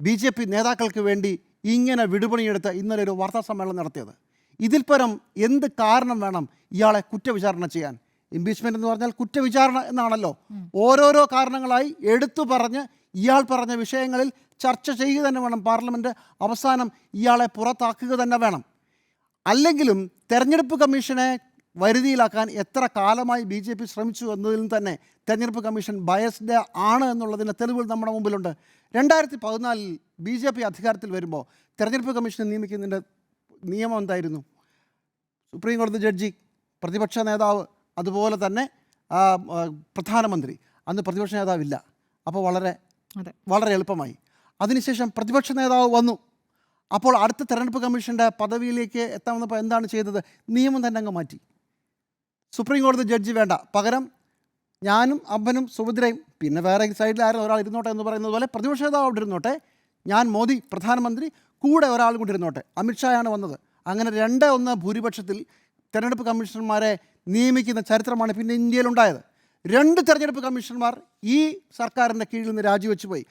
B J P നേതാക്കൾക്ക് വേണ്ടി ഇങ്ങനെ വിടുപണിയെടുത്ത് ഇന്നലെ ഒരു വാർത്താ സമ്മേളനം നടത്തിയത്. ഇതിൽ പരം എന്ത് കാരണം വേണം ഇയാളെ കുറ്റവിചാരണ ചെയ്യാൻ? ഇംപീച്ച്മെന്റ് എന്ന് പറഞ്ഞാൽ കുറ്റവിചാരണ എന്നാണല്ലോ. ഓരോരോ കാരണങ്ങളായി എടുത്തു പറഞ്ഞ് ഇയാൾ പറഞ്ഞ വിഷയങ്ങളിൽ ചർച്ച ചെയ്യുക തന്നെ വേണം. പാർലമെന്റ് അവസാനം ഇയാളെ പുറത്താക്കുക തന്നെ വേണം. അല്ലെങ്കിലും തെരഞ്ഞെടുപ്പ് കമ്മീഷനെ വരുതിയിലാക്കാൻ എത്ര കാലമായി ബി ജെ പി ശ്രമിച്ചു എന്നതിൽ തന്നെ തെരഞ്ഞെടുപ്പ് കമ്മീഷൻ ബയസ്ഡ് ആണ് എന്നുള്ളതിന്റെ തെളിവുകൾ നമ്മുടെ മുമ്പിലുണ്ട്. രണ്ടായിരത്തി പതിനാലിൽ ബി ജെ പി അധികാരത്തിൽ വരുമ്പോൾ തെരഞ്ഞെടുപ്പ് കമ്മീഷനെ നിയമിക്കുന്നതിന്റെ നിയമം എന്തായിരുന്നു? സുപ്രീം കോടതി ജഡ്ജി പ്രതിപക്ഷ നേതാവ് അതുപോലെ തന്നെ പ്രധാനമന്ത്രി. അന്ന് പ്രതിപക്ഷ നേതാവില്ല അപ്പോൾ വളരെ വളരെ എളുപ്പമായി. അതിനുശേഷം പ്രതിപക്ഷ നേതാവ് വന്നു. അപ്പോൾ അടുത്ത തെരഞ്ഞെടുപ്പ് കമ്മീഷന്റെ പദവിയിലേക്ക് എത്താമെന്നപ്പോൾ എന്താണ് ചെയ്തത്? നിയമം തന്നെ അങ്ങ് മാറ്റി. സുപ്രീം കോടതി ജഡ്ജി വേണ്ട. പകരം ഞാനും അമ്പനും സുഭദ്രയും പിന്നെ വേറെ സൈഡിൽ ആരും ഒരാൾ ഇരുന്നോട്ടെ എന്ന് പറയുന്നത് പോലെ പ്രതിപക്ഷ നേതാവ് അവിടെ ഇരുന്നോട്ടെ. ഞാൻ മോദി പ്രധാനമന്ത്രി കൂടെ ഒരാൾ കൂടി ഇരുന്നോട്ടെ. അമിത്ഷായാണ് വന്നത്. അങ്ങനെ രണ്ട് ഒന്ന് ഭൂരിപക്ഷത്തിൽ തെരഞ്ഞെടുപ്പ് കമ്മീഷണർമാരെ നിയമിക്കുന്ന ചരിത്രമാണ് പിന്നെ ഇന്ത്യയിലുണ്ടായത്. രണ്ട് തെരഞ്ഞെടുപ്പ് കമ്മീഷണർമാർ ഈ സർക്കാരിന്റെ കീഴിൽ നിന്ന് രാജിവെച്ച് പോയി